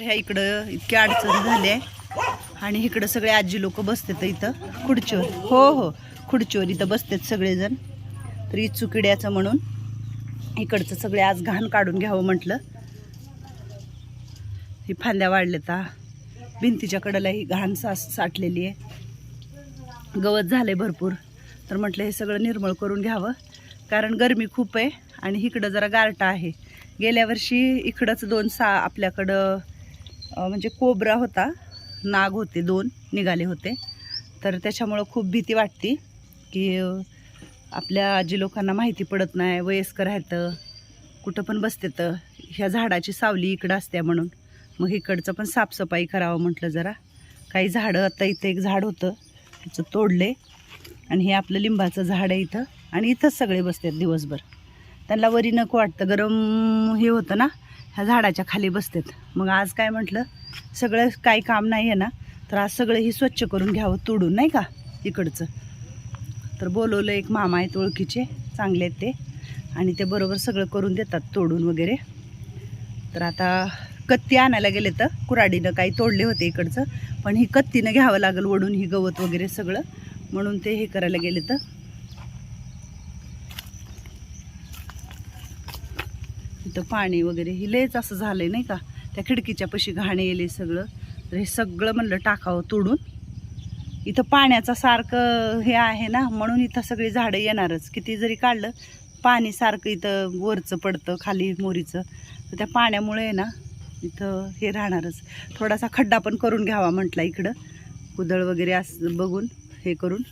ह्या इकडं इतकी अडचण झाली आहे. आणि इकडं सगळे आजी लोक बसतात इथं खुडचीवर हो हो खुडचीवर इथं बसतात सगळेजण. तर इचुकिड्याचं म्हणून इकडचं सगळे आज घाण काढून घ्यावं म्हटलं. ही फांद्या वाढल्यात भिंतीच्या कडेला ही घाण सास साठलेली आहे. गवत झालंय भरपूर. तर म्हटलं हे सगळं निर्मळ करून घ्यावं. कारण गरमी खूप आहे आणि इकडं जरा गारटा आहे. गेल्या वर्षी इकडंच दोन सा आपल्याकडं म्हणजे कोबरा होता. नाग होते दोन निघाले होते. तर त्याच्यामुळं खूप भीती वाटते की आपल्या आजी लोकांना माहिती पडत नाही वयस्कर आहेत कुठं पण बसते तर ह्या झाडाची सावली इकडं असते म्हणून. मग इकडचं पण साफसफाई करावं म्हटलं जरा. काही झाडं आता इथं एक झाड होतं त्याचं तोडले. आणि हे आपलं लिंबाचं झाड आहे इथं. आणि इथंच सगळे बसतात दिवसभर. त्यांना वरी नको वाटतं. गरम हे होतं ना ह्या झाडाच्या खाली बसतात. मग आज काय म्हटलं? सगळं काही काम नाही आहे ना? तर आज सगळं ही स्वच्छ करून घ्यावं तोडून नाही का? इकडचं. तर बोलवलं एक मामा आहेत ओळखीचे चांगले आहेत ते. आणि ते बरोबर सगळं करून देतात तोडून वगैरे. तर आता कत्ती आणायला गेले तर कुराडीनं काही तोडले होते इकडचं. पण ही कत्तीनं घ्यावं लागेल ओढून ही गवत वगैरे सगळं. म्हणून ते हे करायला गेले तर इथं पाणी वगैरे ही लयच असं झालं आहे नाही का? त्या खिडकीच्या पशी घाणे येले सगळं. तर हे सगळं म्हणलं टाकावं तोडून. इथं पाण्याचा सारखं हे आहे ना म्हणून इथं सगळी झाडं येणारच. किती जरी काढलं पाणी सारखं इथं वरचं पडतं खाली मोरीचं. तर त्या पाण्यामुळे आहे ना इथं हे राहणारच. थोडासा खड्डा पण करून घ्यावा म्हटला इकडं. कुदळ वगैरे असं बघून हे करून.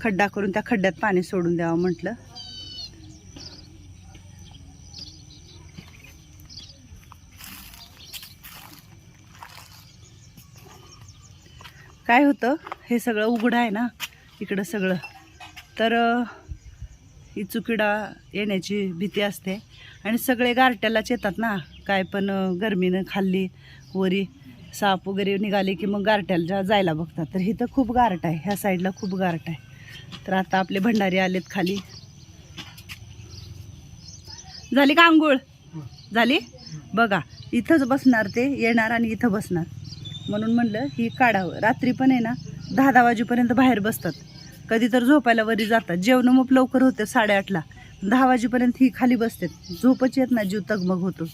खड्डा करून त्या खड्ड्यात पाणी सोडून द्यावं म्हटलं. काय होतं? हे सगळं उघडं आहे ना? इकडं सगळं. तर ही चुकिडा येण्याची भीती असते. आणि सगळे गारट्यालाच येतात ना? काय पण गरमीनं खाल्ली वरी साप वगैरे निघाले की मग गारट्याला जायला बघतात. तर इथं खूप गारट आहे. ह्या साईडला खूप गारट आहे. तर आता आपले भंडारी आलेत खाली. झाली का आंघोळ? झाली? बघा इथंच बसणार ते येणार आणि इथं बसणार. म्हणून म्हणलं ही काढावं. रात्री पण आहे ना दहा दहा वाजेपर्यंत बाहेर बसतात. कधी तर झोपायला वरी जातात. जेवण मग लवकर होते साडेआठला. दहा वाजेपर्यंत ही खाली बसतात झोपच येत ना जीव तगमग होतो.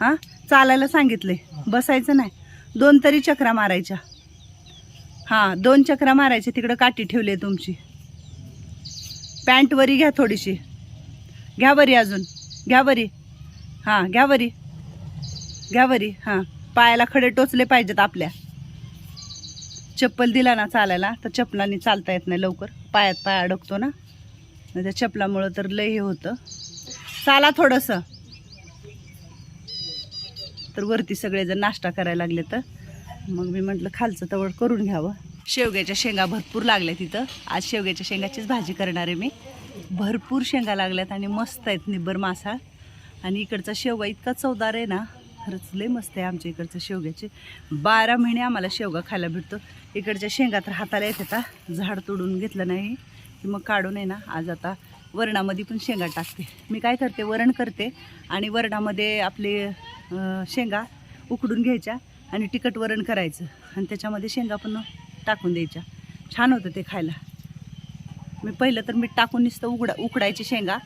हां? चालायला सांगितले. बसायचं नाही. दोन तरी चक्रा मारायच्या. हां दोन चक्रा मारायच्या. तिकडं काठी ठेवली आहे तुमची. पॅन्ट वरी घ्या थोडीशी. घ्या वरी अजून. घ्या वरी. हां घ्या वरी. घ्या वरी हां. पायाला खडे टोचले पाहिजेत आपल्या. चप्पल दिला ना चालायला तर चपलाने चालता येत नाही लवकर. पायात पाय अडकतो ना. त्या चपलामुळं तर लय हे होतं. चाला थोडंसं. तर वरती सगळेजण नाश्ता करायला लागले तर. मग मी म्हटलं खालचं तवड करून घ्यावं. शेवग्याच्या शेंगा भरपूर लागल्या तिथं. आज शेवग्याच्या शेंगाचीच भाजी करणार आहे मी. भरपूर शेंगा लागल्यात आणि मस्त आहेत निब्बर मासा. आणि इकडचा शेवगा इतका चवदार आहे ना खरंच लय मस्त आहे आमच्या इकडचं शेवग्याचे. बारा महिने आम्हाला शेवगा खायला भेटतो. इकडच्या शेंगा तर हाताला येत आता झाड तोडून घेतलं नाही की मग काढून आहे ना आज आता वरणामध्ये पण शेंगा टाकते. मी काय करते वरण करते आणि वरणामध्ये आपले शेंगा उकडून घ्यायच्या आणि तिखट वरण करायचं. आणि त्याच्यामध्ये शेंगा पण टाकून द्यायच्या. छान होतं ते खायला. मी पहिलं तर मीठ टाकून नुसतं उघडा उकडायची शेंगा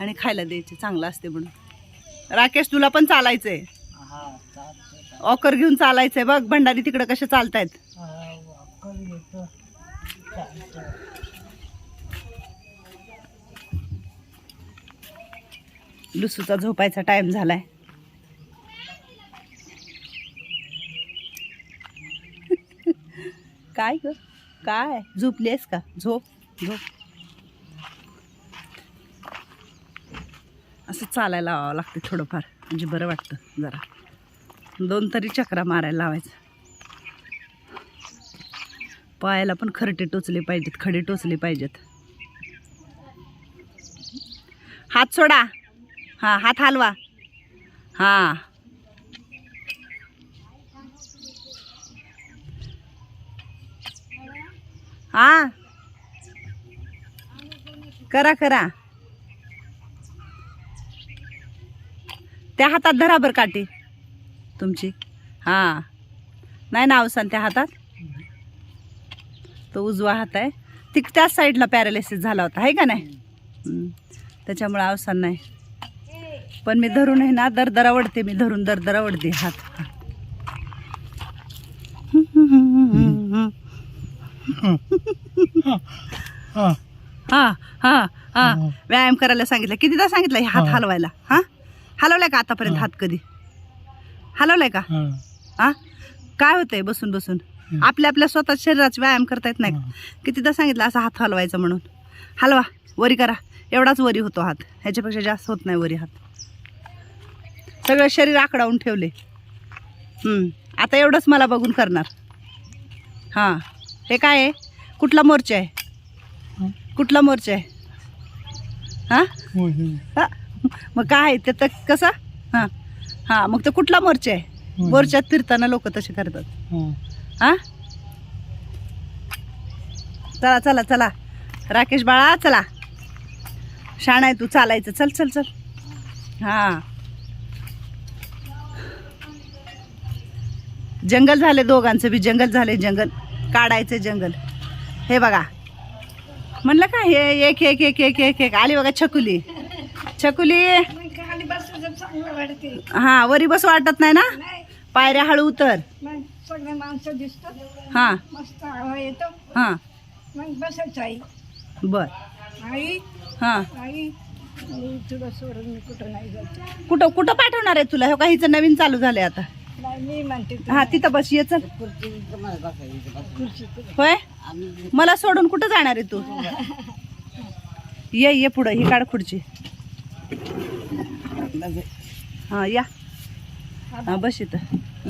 आणि खायला द्यायचे. चांगलं असते म्हणून. राकेश तुला पण चालायचं आहे ऑकर घेऊन चालायचंय बघ भंडारी तिकडं कसे चालतायत. लुसूचा झोपायचा टाइम झालाय. काय ग? काय? झोपलीस का? झोप झोप. असं चालायला लावावं लागते थोडंफार म्हणजे बरं वाटतं जरा. दोन तरी चक्रा मारायला लावायचं. पायाला पण खरटे टोचले पाहिजेत खडे टोचले पाहिजेत. हात सोडा. हां हात हलवा. हां. हां. करा करा. त्या हातात धरा बरं काठी. तुमची? हां. नाही ना अवसान त्या हातात? तो उजवा हात आहे. ती त्याच साईडला पॅरालिसिस झाला होता आहे का नाही. त्याच्यामुळे अवसान नाही. पण मी धरून आहे ना दरदरा ओढते मी धरून दरदरा ओढते हात. हा हा हा. व्यायाम करायला सांगितलं. कितीदा सांगितलं हात. हलवायला? हा? हलवलाय का आतापर्यंत. हात कधी? हलवलाय का? हा. हा काय होतंय बसून बसून? आपल्या आपल्या स्वतः शरीराचा व्यायाम करता येत नाही. का? कितीदा सांगितलं असा हात हलवायचा म्हणून. हलवा वरी करा. एवढाच वरी होतो हात. ह्याच्यापेक्षा जास्त होत नाही वरी हात. सगळं शरीर आकडावून ठेवले हम्म, आता एवढंच मला बघून करणार. हां. हे काय आहे? कुठला मोर्चा आहे? हं? कुठला मोर्चा आहे? हां? होय, होय. हा. मग काय आहे? ते तर कसं? हां. हां मग ते कुठला मोर्चा आहे. मोर्चात फिरताना लोक तसे करतात हा. हा? चला चला चला. राकेश बाळा चला. शाण आहे तू चालायचं. चल चल चल. हा. जंगल झाले दोघांचं बी. जंगल झाले जंगल. काढायचं जंगल. हे बघा. म्हणलं का हे एक एक एक एक एक एक. आली बघा छकुली. छकुली. चांगलं वाटते हा वरी बस वाटत नाही ना? नाही. पायऱ्या हळू उतर. मग सगळे माणसं हा. मस्त हवा येतो. हा. मग बसायचं आई. बर. आई? हा. आई? मी तुला सोडून मी कुठं नाही कुठं कुठं पाठवणार आहे तुला? हे का हिचं नवीन चालू झालंय आता? नाही मी म्हणते तू हा तिथं बस ये चल. खुर्ची होय? मला सोडून कुठं जाणार आहे तू? ये ये पुढं ही काढ खुर्ची. हा या. हा बस इथं.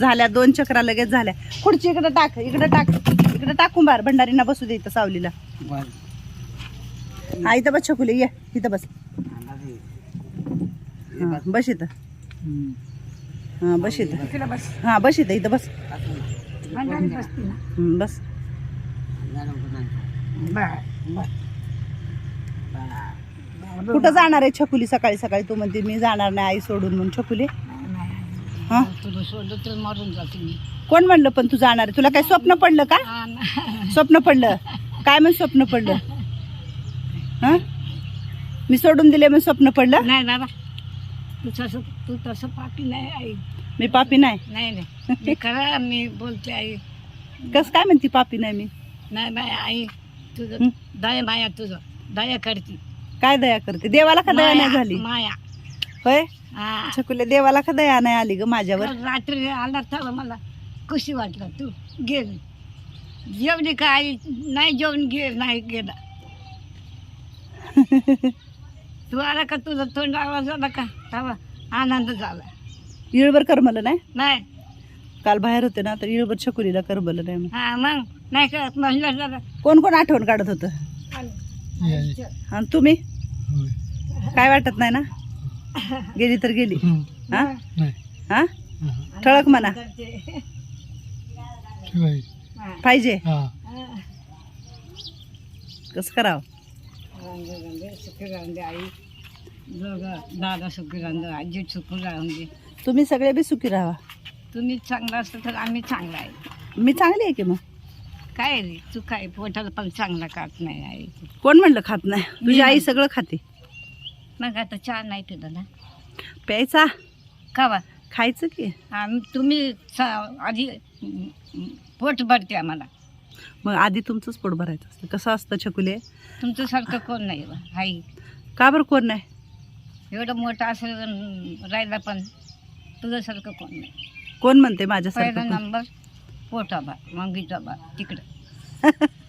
झाल्या दोन चक्रा लगेच झाल्या. खुर्ची इकडं टाक इकडं टाक इकडं टाकून बार भंडारींना बसू दे इथं सावलीला. हा इथं बस छकुली ये इथं बस. हा बस इथं. हा बस इथं. बस. हा बस इथं इथं बस. भांडारी बसते ना. हं, बस. बर कुठं जाणार आहे छकुली? सकाळी सकाळी तू म्हणते मी जाणार नाही आई सोडून म्हणून. छकुली? हा? तुला सोडलं तर मरून जाते मी. कोण म्हणलं पण तू जाणार आहे? तुला काय स्वप्न पडलं का? हा ना. स्वप्न पडलं? काय म्हण स्वप्न पडलं? हा? मी सोडून दिले मग स्वप्न पडलं? नाही बाबा. तू तसं तू तसं पाठी नाही आई. मी पापी नाही? नाही नाही. मी खरं मी बोलते आई. कस काय म्हणती पापी नाही मी? नाही बाय आई. हं? तुझं दया माया तुझं. दया करते. काय दया करते? देवाला का दया नाही झाली? माया. होय? हा. छकुले देवाला का दया नाही आली ग माझ्यावर? रात्री आला तर मला खुशी वाटलं? तू गेली. जेवली का आई? नाही जेवण घे नाही गेला. तू आला का? तुझा तोंड आवाज आला का? तेव्हा आनंद झाला. इळभर करमलं नाही? नाही. काल बाहेर होते ना तर इळभर छकुलीला करमलं नाही मग. हा मग? नाही का महिला झाला कोण कोण आठवण काढत होतं? आणि तुम्ही. काय वाटत नाही ना? गेली तर गेली. हं. हा? नाही. ठळक म्हणा. पाहिजे. हा. कसं करावं? सुखी राहून दे आई दोघं दादा सुखी राहून दे आजी सुखी राहून दे तुम्ही सगळे बी सुखी राहा. तुम्ही चांगला असतं तर आम्ही चांगला आहे मी चांगली आहे की मग? काय रे तू काय पोटाला पण चांगला खात नाही आहे कोण म्हणलं खात नाही? तुझी आई सगळं खाते. मग आता चहा नाही तुला ना? प्यायचा? खावा खायचं की? आम्ही तुम्ही सा- आधी पोट भरते आम्हाला मग आधी तुमचंच पोट भरायचं असतं. कसं असतं छकुले? तुमच्यासारखं कोण नाही बा आई का बरं कोण नाही? एवढं मोठं असं अं, राहिला पण तुझ्यासारखं कोण नाही. कोण म्हणते पहिला माझ्यासारखं कोण? नंबर पोटाबा मंगीचा बा तिकडं.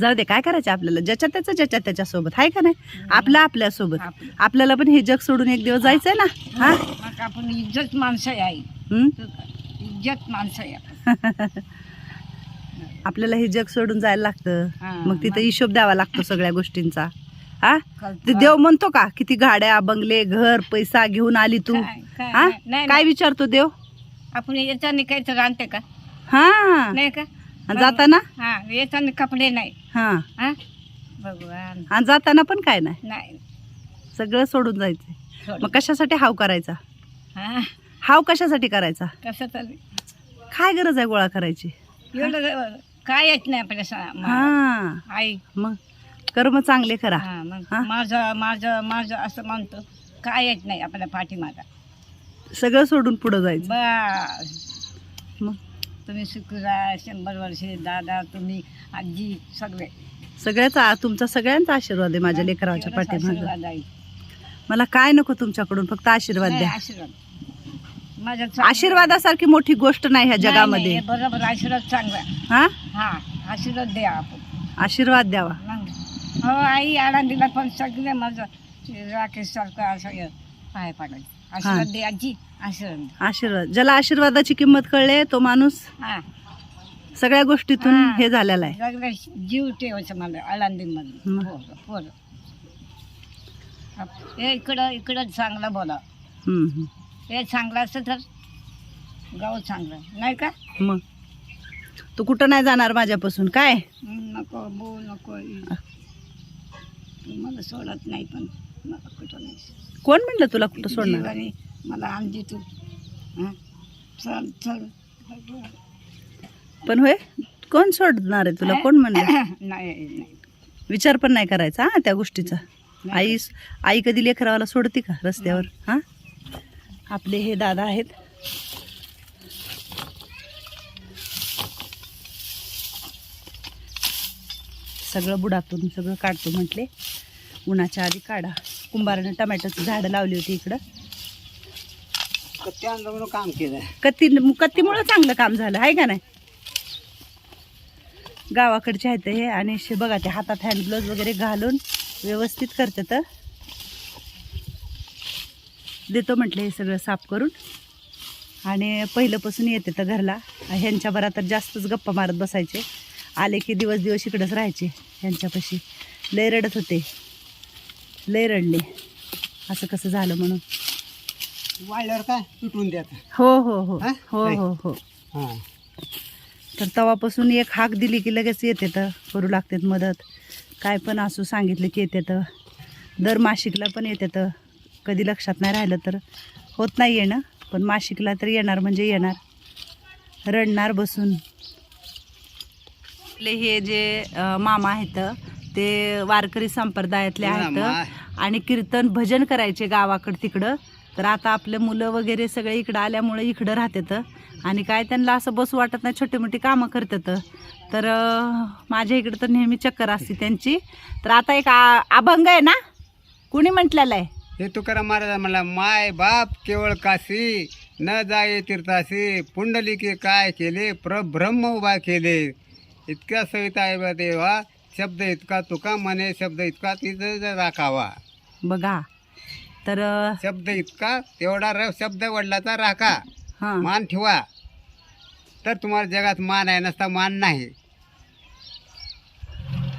जाऊ दे काय करायचं आपल्याला? ज्याच्या त्याचं ज्याच्या त्याच्यासोबत. आहे का नाही? आपलं आपल्यासोबत. आपलं. आपल्याला पण हे जग सोडून एक दिवस जायचंय ना? हा. मग आपण इज्जत माणसं आहे आई. हं? इज्जत माणसं आहे. आपण. आपल्याला हे जग सोडून जायला लागतं. हा, मग तिथं. हिशोब द्यावा लागतो सगळ्या गोष्टींचा. हा? कल्पना- ते देव म्हणतो का किती गाड्या बंगले घर पैसा घेऊन आली तू? काय- काय- हा? नाही- नाही- काय विचारतो देव? आपण याच्याने काहीतरी आणते का? हा. नाही का? आणि जाताना? हा याच्याने कपडे नाही. हा. हा? भगवान. आणि जाताना पण काय नाही? नाही. सगळं सोडून जायचं. मग कशासाठी हाव करायचा? हा? हाव कशासाठी करायचा? कसं काय गरज आहे गोळा करायची? एवढं काय येत नाही आपल्या सा- मा- हा. आई. मग? कर्म चांगले करा. हा मग हा? माझं माझं माझं असं म्हणतो. काय येत नाही आपल्या पाठीमागा. सगळं सोडून पुढं जायचं. बस. मग? तुम्ही सुखरा शंभर वर्षे दादा तुम्ही आजी सगळे. सगळ्याचा तुमचा सगळ्यांचा आशीर्वाद आहे माझ्या लेकराच्या एवढाच पाठीमागं. आशीर्वाद आहे. मला काय नको तुमच्याकडून फक्त आशीर्वाद नाही, द्या. आशीर्वाद. माझ्या चांगलं- आशीर्वादासारखी मोठी गोष्ट नाही ह्या नाही, नाही, जगामध्ये. हे बरोबर आशीर्वाद चांगला हा? हा आशीर्वाद द्या आपण. आशीर्वाद द्यावा. मग हो आई आळंदीला पण सगळे माझं राकेश सारखं असं हे पाय पाडायचं. आशीर्वाद दे आजी आशीर्वाद दे. आशीर्वाद. ज्याला आशीर्वादाची किंमत कळले तो माणूस हा. सगळ्या गोष्टीतून हा. हे झालेला आहे. सगळं जीव ठेवायचं मला आळंदीमध्ये मग. पोरं पोरं हे इकडं इकडं चांगलं बोला. हम्म, हम्म. हे चांगलं असतं तर गाव चांगलं. नाही का? मग? तू कुठं नाही जाणार माझ्यापासून? काय? हं, नको बोल नको. मला सोडत नाही पण. मला कुठं नाही. कोण म्हणलं तुला कुठं सोडणार? जीवाने मला आणजी तू. हं? चल चल. पण होय? कोण सोडणार आहे तुला? कोण म्हणलं? नाही नाही. विचार पण नाही करायचा हा त्या गोष्टीचा. आई आई कधी लेकरावाला सोडते का रस्त्यावर? हा? आपले हे दादा आहेत. सगळं बुडातून सगळं काढतो म्हटले. उन्हाच्या आधी काढा. कुंभारानं टमॅटोची झाडं लावली होती इकडं. काम केलं कत्ती कत्तीमुळं चांगलं काम झालं आहे का नाही? गावाकडचे आहेत हे आणि बघा ते हातात हँड ग्लोव्ज वगैरे घालून व्यवस्थित करते तर देतो म्हटले हे सगळं साफ करून. आणि पहिल्यापासून येते तर घरला. ह्यांच्या बरा तर जास्तच गप्पा मारत बसायचे. आले की दिवस दिवस इकडंच राहायचे ह्यांच्यापाशी. लय रडत होते. लय रडले. असं कसं झालं म्हणून? वाळल्यावर काय? तुटून द्यात हो हो हो. हा? हो हो हो. हां. तर तवापासून एक हाक दिली की लगेच येते तर करू लागतात मदत. काय पण असू सांगितलं की येते तर. दर मासिकला पण येते तर. कधी लक्षात नाही राहिलं तर. होत नाही येणं पण मासिकला तर येणार म्हणजे येणार. रडणार बसून. आपले हे जे अं, मामा आहेत ते वारकरी संप्रदायातले आहेत. आणि कीर्तन भजन करायचे गावाकडं तिकडं. तर आता आपले मुलं वगैरे सगळे इकडं आल्यामुळे इकडं राहतात. आणि काय त्यांना असं बसू वाटत नाही छोटी मोठी कामं करतात. तर माझ्या इकडं तर नेहमी चक्कर असते त्यांची. तर आता एक अभंग आहे ना? कुणी म्हटलेलं आहे? हे तुकाराम महाराज म्हणला माय बाप केवळ काशी न जाये तीर्थाशी पुंडलिके काय केले प्रब्रह्म उभा केले. इतक्या सविता आहे बा देवा शब्द इतका तुका म्हणे शब्द इतका तिथं राखावा. बघा. तर शब्द इतका तेवढा र शब्द वडिलाचा राखा. हां. मान ठेवा. तर तुम्हाला जगात मान आहे नसता मान नाही.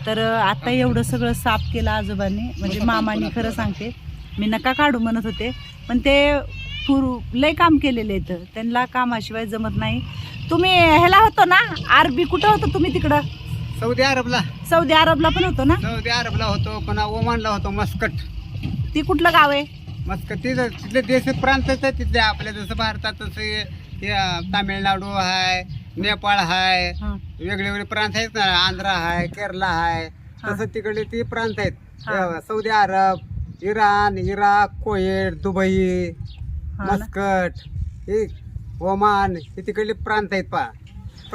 तर आता एवढं सगळं साफ केलं आजोबांनी म्हणजे मामाने खरं सांगते. मी नका काढू म्हणत होते पण ते पूर लय काम केलेले आहेत. त्यांना कामाशिवाय जमत नाही. तुम्ही ह्याला होतो ना? आरबी कुठं होतं तुम्ही तिकडं? सौदी अरबला. सौदी अरबला पण होतो ना? सौदी अरबला होतो पुन्हा ओमानला होतो मस्कट. ती कुठलं गाव आहे? मस्कट तिथं तिथले देश प्रांतच आहे तिथले आपल्या जसं भारतात तसं हे हे, अं, तामिळनाडू आहे नेपाळ आहे हां. वेगळे वेगळे प्रांत आहेत ना आंध्रा आहे केरला आहे तसं तिकडले ते प्रांत आहेत. हा. अं, Saudi Arab Iran Iraq Kuwait Dubai हा ना. मस्कट हे ओमान हे तिकडले प्रांत आहेत पा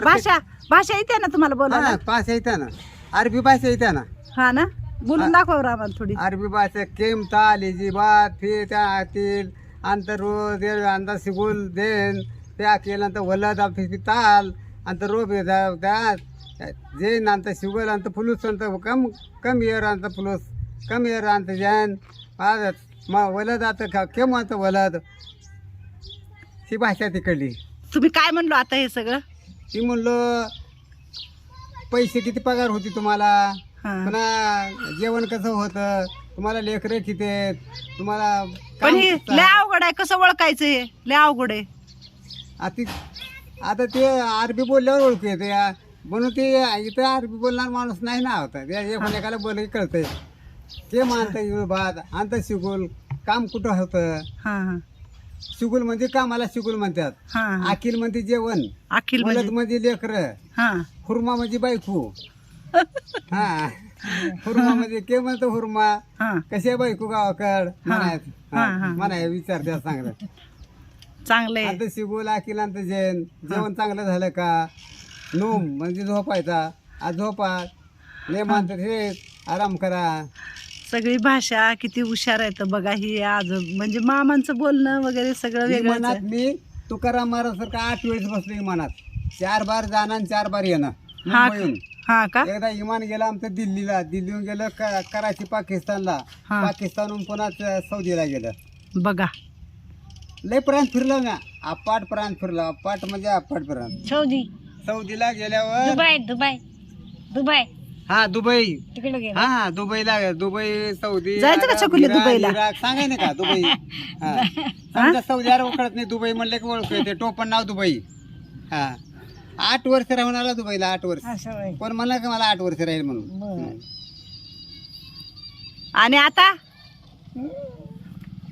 भाषा भाषा येते ना तुम्हाला बोलायला? भाषा येते ना. अरबी भाषा येते ना. हा ना? बोलून दाखवा बरं आम्हाला थोडी. अरबी भाषा केम ताल इजी बात फी त्या आतील अंतर रो दे अंतर सिगुल देन त्या केलं वलद ताल अंतर रो बे त्या जैन अंत सिगुल अंत फुलूस अंत कम कम इयर अंत फुलूस कम इयर अंत जैन म वलद आता केम अंत वलद. ही भाषा तिकडली. तुम्ही काय म्हणलो आता हे सगळं? ती म्हणलो पैसे किती पगार होती तुम्हाला? हा. पुन्हा जेवण कसं होतं? तुम्हाला लेकरं किती आहेत तुम्हाला पण काम हे कसं लय? अवघड आहे. कसं ओळखायचं हे? लय अवघड आहे. आता आता ते अरबी बोलल्यावर ओळखू येते म्हणून ते इथं अरबी बोलणार माणूस नाही ना होता. ते एकाला बोल कळतंय. ते मानतं बात अंत शिकून काम कुठं होतं? हा हा. शिगुल म्हणजे कामाला शिगुल म्हणतात. हा. अखिल म्हणजे जेवण. अखिल वलद म्हणजे म्हणजे लेकर. हा. हुरमा म्हणजे बायको. हा. हुरमा म्हणजे के म्हणतो हुरमा? हा. आहे बायको गावाकड? म्हणायत हा, हा. म्हणाय विचार त्या चांगलं. चांगलंय आता शिगोल अखिल अंत जैन. जेवण चांगलं झालं का? नोम म्हणजे झोपायचा. आज झोपा. ले म्हणतात हे आराम करा. सगळी भाषा किती हुशार आहे तर बघा ही आज म्हणजे मामांचं बोलणं वगैरे सगळं वेगळंच मनात आहे. मी तुकाराम महाराजसारखं आठ वेळेस बसलो इमानात. चार बार जाणं आणि चार बार येणं. हा मुंबईहून हा का? एकदा इमान गेलं आमचं दिल्लीला. दिल्लीहून गेलं क- कराची पाकिस्तानला. हा. पाकिस्तानहून पुन्हा च- सौदीला गेलं. बघा. लय प्रांत फिरलो ना अपाट प्रांत फिरलो. अपाट म्हणजे अपाट प्रांत सौदी. सौदीला गेल्यावर दुबई दुबई. दुबई. हा दुबई. तिकडे गेलो. हा दुबईला दुबई सौदी जायचं का इराण, दुबईला? इराक, सांगाय ना का दुबई. हा. समजा सौदी अरब कळत नाही दुबई म्हणले की ओळखू येते. टोपण नाव दुबई. हा. आठ वर्ष राहून आला दुबईला आठ वर्ष. असं होय. कोण म्हणलं का मला आठ वर्ष राहील म्हणून. बरं. आणि आता?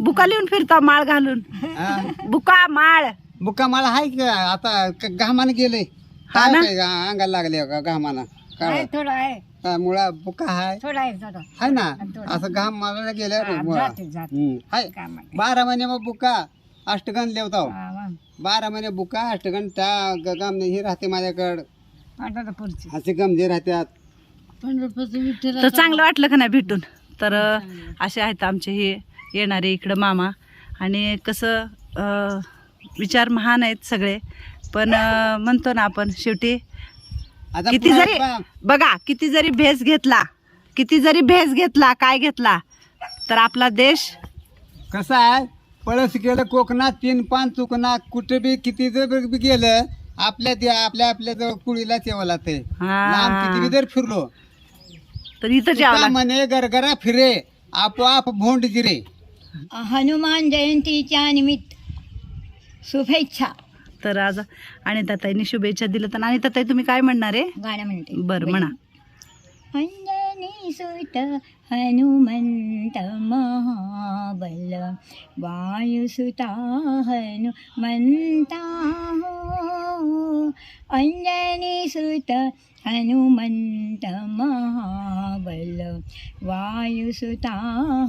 बुका लिहून फिरता माळ घालून. हा. बुका माळ. बुक्का मला हाय का आता क- घामानं गेलंय. हा ना? काय अंगाला लागले का आहे काय थोडं आहे. मुळा हाय. थोडं आहे थोडं. हाय ना. असं घाम मला गेल्यावर हा, मुळा जाते, जाते. हम्म, हाय. काय म्हणते? बारा महिने मग बुक्का अष्टगण लेवताव. हा, मग. बारा महिने बुका अष्टगण त्या ग- गम हे राहते माझ्याकडं. आता तर पुढची. असे गमजे राहतात तर चांगलं वाटलं का नाही भेटून? तर अं, असे आहेत आमचे हे येणारे इकडं मामा. आणि कसं अं, विचार महान आहेत सगळे. पण अं, म्हणतो ना आपण शेवटी आता किती पुन्हा जरी बघा किती जरी भेस घेतला किती जरी भेस घेतला काय घेतला तर आपला देश कसं आहे? पळस गेलं कोकणात तीन पान चुकना कुठे बी किती जर बी गेलं आपल्या ते आपल्या आपल्या जवळ कुळीला लागते लांब किती बी. जर फिरलो. तर इथं तुका लागतं. म्हणे गरगरा फिरे आपोआप भोंड जिरे हनुमान जयंतीच्या निमित्त शुभेच्छा. तर आज आणि ताताईने शुभेच्छा दिल्या तर आणि ताताई तुम्ही काय म्हणणार आहे? गाणं म्हणते. बरं म्हणा. अंजनी सुत हनुमंत महाबल वायुसुता हनुमंता हो. अंजनी सुत हनुमंत महाबल वायुसुता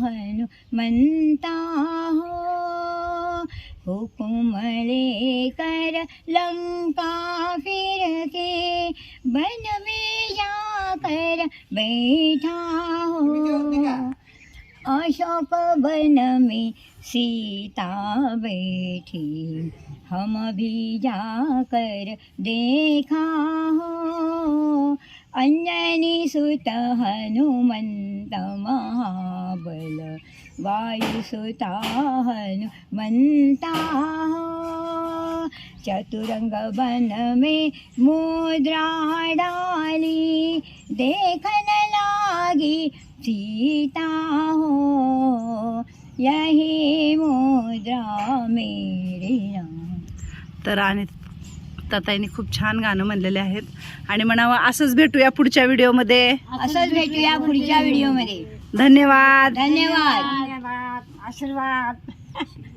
हनुमंता हो. हुकुमले कर लंका फिर के बन में जाकर बैठा हो। अशोक वन में सीता बैठी हम भी जाकर देखा हो। अंजनी सुत हनुमंत महाबल वायुसुता हनुमंता हो चतुरंग वन में मुद्रा डाली देखन लागी सीता हो यही मुद्रा मेरी तर आणि ताताईने खूप छान गाणं म्हणलेले आहेत. आणि म्हणावं असंच भेटूया पुढच्या व्हिडिओमध्ये असंच भेटूया पुढच्या व्हिडिओमध्ये धन्यवाद. धन्यवाद. आशीर्वाद.